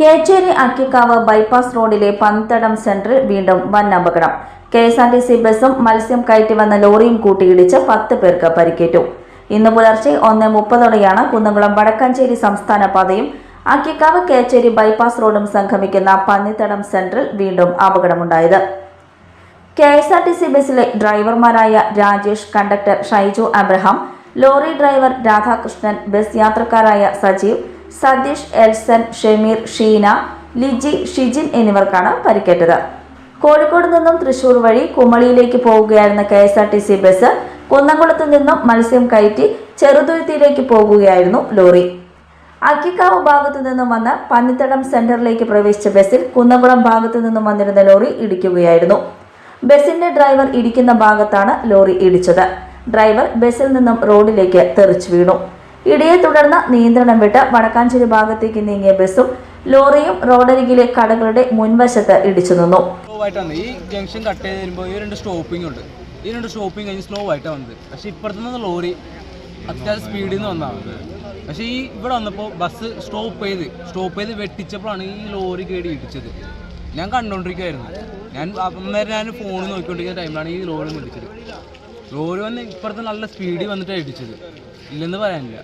Kecheri Akkikkavu bypass റോഡിലെ പന്തടം സെന്ററിൽ വീണ്ടും വൻ അപകടം K S R T C ബസും മത്സ്യം കയറ്റി വന്ന ലോറിയും കൂട്ടിയിടിച്ച് പത്ത് പേർക്ക് പരിക്കേറ്റു. ഇന്ന് പുലർച്ചെ ഒന്ന് മുപ്പതോടെയാണ് കുന്നംകുളം വടക്കാഞ്ചേരി സംസ്ഥാന പാതയും അക്കിക്കാവ് കേച്ചേരി ബൈപ്പാസ് റോഡും സംഗമിക്കുന്ന പന്നിത്തടം സെന്ററിൽ വീണ്ടും അപകടമുണ്ടായത്. K S R T C ബസ്സിലെ ഡ്രൈവർമാരായ Rajesh conductor Shaiju Abraham lorry driver Radhakrishnan bus യാത്രക്കാരായ Sajeev Satheesh Elson Shameer Sheena Liji Shijin എന്നിവർക്കാണ് പരിക്കേറ്റത്. കോഴിക്കോട് നിന്നും തൃശൂർ വഴി കുമളിയിലേക്ക് പോവുകയായിരുന്ന K S R T C bus കുന്നംകുളത്ത് നിന്നും മത്സ്യം കയറ്റി ചെറുതുരുത്തിയിലേക്ക് പോകുകയായിരുന്നു ലോറി. അക്കിക്കാവ് ഭാഗത്തു നിന്നും വന്ന് പന്നിത്തടം സെന്ററിലേക്ക് പ്രവേശിച്ച ബസ്സിൽ കുന്നംകുളം ഭാഗത്തു നിന്നും വന്നിരുന്ന ലോറി ഇടിക്കുകയായിരുന്നു. ബസിന്റെ ഡ്രൈവർ ഇടിക്കുന്ന ഭാഗത്താണ് ലോറി ഇടിച്ചത്. ഡ്രൈവർ ബസ്സിൽ നിന്നും റോഡിലേക്ക് തെറിച്ചു വീണു. ഇടിയെ തുടർന്ന് നിയന്ത്രണം വിട്ട് വടക്കാഞ്ചേരി ഭാഗത്തേക്ക് നീങ്ങിയ ബസ്സും ലോറിയും റോഡരികിലെ കടകളുടെ മുൻവശത്ത് ഇടിച്ചു നിന്നു. ഈ ജംഗ്ഷൻ കട്ട് ചെയ്ത് വരുമ്പോൾ ഈ രണ്ട് സ്റ്റോപ്പിംഗ് ഉണ്ട്. ഈ രണ്ട് സ്റ്റോപ്പിംഗ് കഴിഞ്ഞ് സ്ലോ ആയിട്ടാണ് വന്നത്. പക്ഷേ ഇപ്പുറത്തു നിന്ന് ലോറി അത്യാവശ്യം സ്പീഡിൽ നിന്ന് വന്നതാണ് പക്ഷേ ഈ ഇവിടെ വന്നപ്പോൾ ബസ് സ്റ്റോപ്പ് ചെയ്ത് സ്റ്റോപ്പ് ചെയ്ത് വെട്ടിച്ചപ്പോഴാണ് ഈ ലോറി കയറി ഇടിച്ചത്. ഞാൻ കണ്ടുകൊണ്ടിരിക്കുമായിരുന്നു ഞാൻ അന്നേരം ഞാൻ ഫോണിൽ നോക്കിക്കൊണ്ടിരിക്കുന്ന ടൈമിലാണ് ഈ ലോറി ഇടിച്ചത് ലോറി വന്ന് ഇപ്പുറത്ത് നല്ല സ്പീഡിൽ വന്നിട്ടാണ് ഇടിച്ചത്. ഇല്ലെന്ന് പറയാനില്ല.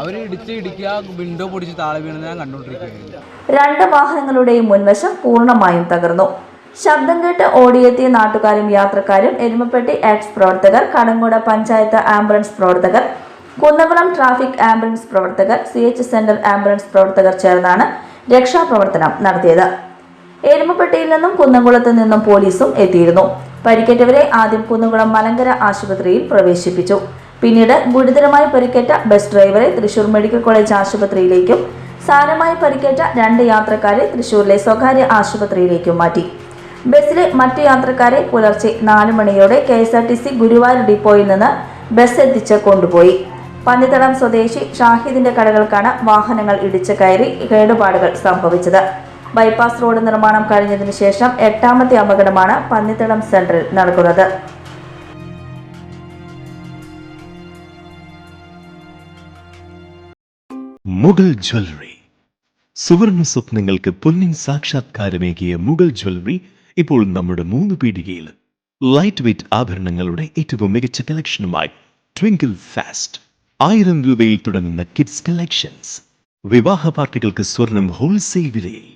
അവർ ഇടിച്ച് ഇടിക്കുക വിൻഡോ പൊടിച്ച് താഴെ വീണെന്ന് ഞാൻ കണ്ടുകൊണ്ടിരിക്കുകയായിരുന്നു. രണ്ട് വാഹനങ്ങളുടെയും മുൻവശം പൂർണമായും തകർന്നു. ശബ്ദം കേട്ട് ഓടിയെത്തിയ നാട്ടുകാരും യാത്രക്കാരും എരുമപ്പെട്ടി എക്സ് പ്രവർത്തകർ കടങ്ങോട് പഞ്ചായത്ത് ആംബുലൻസ് പ്രവർത്തകർ കുന്നകുളം ട്രാഫിക് ആംബുലൻസ് പ്രവർത്തകർ സി എച്ച് സെന്റർ ആംബുലൻസ് പ്രവർത്തകർ ചേർന്നാണ് രക്ഷാപ്രവർത്തനം നടത്തിയത്. എരുമപ്പെട്ടിയിൽ നിന്നും കുന്നംകുളത്ത് നിന്നും പോലീസും എത്തിയിരുന്നു. പരിക്കേറ്റവരെ ആദ്യം കുന്നുകുളം മലങ്കര ആശുപത്രിയിൽ പ്രവേശിപ്പിച്ചു. പിന്നീട് ഗുരുതരമായി പരിക്കേറ്റ ബസ് ഡ്രൈവറെ തൃശൂർ മെഡിക്കൽ കോളേജ് ആശുപത്രിയിലേക്കും സാരമായി പരിക്കേറ്റ രണ്ട് യാത്രക്കാരെ തൃശൂരിലെ സ്വകാര്യ ആശുപത്രിയിലേക്കും മാറ്റി. ബസ്സിലെ മറ്റു യാത്രക്കാരെ പുലർച്ചെ നാല് മണിയോടെ K S R T C Guruvayur ഡിപ്പോയിൽ നിന്ന് ബസ് എത്തിച്ച് കൊണ്ടുപോയി. പന്നിത്തടം സ്വദേശി ഷാഹിദിന്റെ കടകൾക്കാണ് വാഹനങ്ങൾ ഇടിച്ചു കയറി കേടുപാടുകൾ സംഭവിച്ചത്. ബൈപ്പാസ് റോഡ് നിർമ്മാണം കഴിഞ്ഞതിനു ശേഷം എട്ടാമത്തെ അപകടമാണ് പന്നിത്തടം സെന്ററിൽ നടക്കുന്നത്. മുഗൾ ജ്വല്ലറി. സുവർണ സ്വപ്നങ്ങൾക്ക് പൊന്നിൻ സാക്ഷാത്കാരമേകിയ മുഗൾ ജ്വല്ലറി ഇപ്പോൾ നമ്മുടെ മൂന്ന് പീടികയിൽ ലൈറ്റ് വെയ്റ്റ് ആഭരണങ്ങളുടെ ഏറ്റവും മികച്ച കളക്ഷനുമായി ട്വിങ്കിൾ ഫാസ്റ്റ് ആയിരം രൂപയിൽ തുടങ്ങുന്ന കിഡ്സ് കളക്ഷൻസ് വിവാഹ പാർട്ടികൾക്ക് സ്വർണം ഹോൾസെയിൽ വിലയിൽ